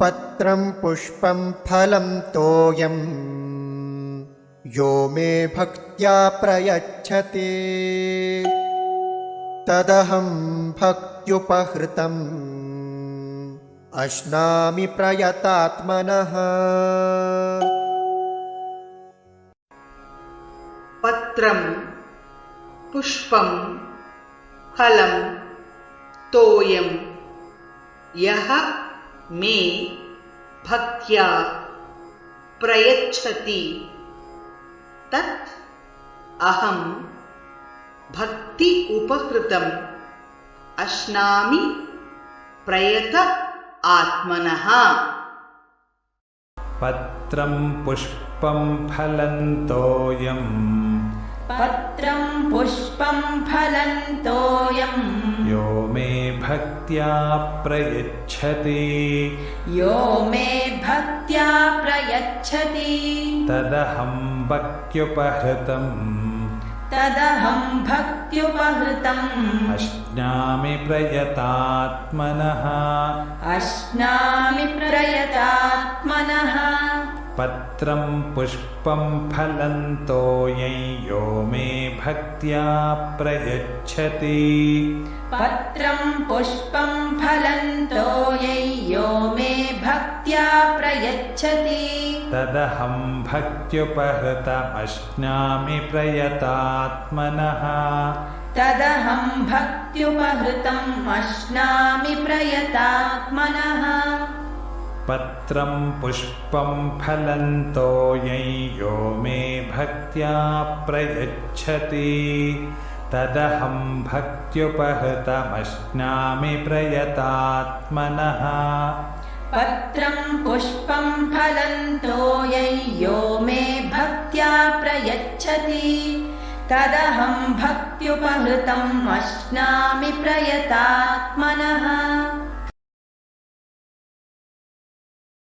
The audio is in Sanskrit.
पत्रं पुष्पं फलं तोयम्। यो मे भक्त्या प्रयच्छति। तदहं भक्त्युपहृतम्। अश्नामि प्रयतात्मनः। पत्रं पुष्पं फलं तोयं यः मे भक्त्या प्रयच्छति। तत् अहं भक्ति उपकृतम्। अश्नामि प्रयत आत्मनः। पत्रं पुष्पं फलं तोयम् पत्रं पुष्पं फलं तोयं यो मे भक्त्या प्रयच्छति। यो मे भक्त्या प्रयच्छति। तदहं भक्त्युपहृतम्। तदहं भक्त्युपहृतम्। अश्नामि प्रयतात्मनः। अश्नामि प्रयतात्मनः पत्रं पुष्पं फलं तोयै यो मे भक्त्या प्रयच्छति। पत्रं पुष्पं फलं तोयै यो मे भक्त्या प्रयच्छति। तदहं भक्त्युपहृतमश्नामि प्रयतात्मनः। तदहं भक्त्युपहृतम् अश्नामि प्रयतात्मनः पत्रं पुष्पं फलं तोयै यो मे भक्त्या प्रयच्छति। तदहं भक्त्युपहृतमश्नामि प्रयतात्मनः। पत्रं पुष्पं फलं तोयै यो मे भक्त्या प्रयच्छति। तदहं भक्त्युपहृतम् अश्नामि प्रयतात्मनः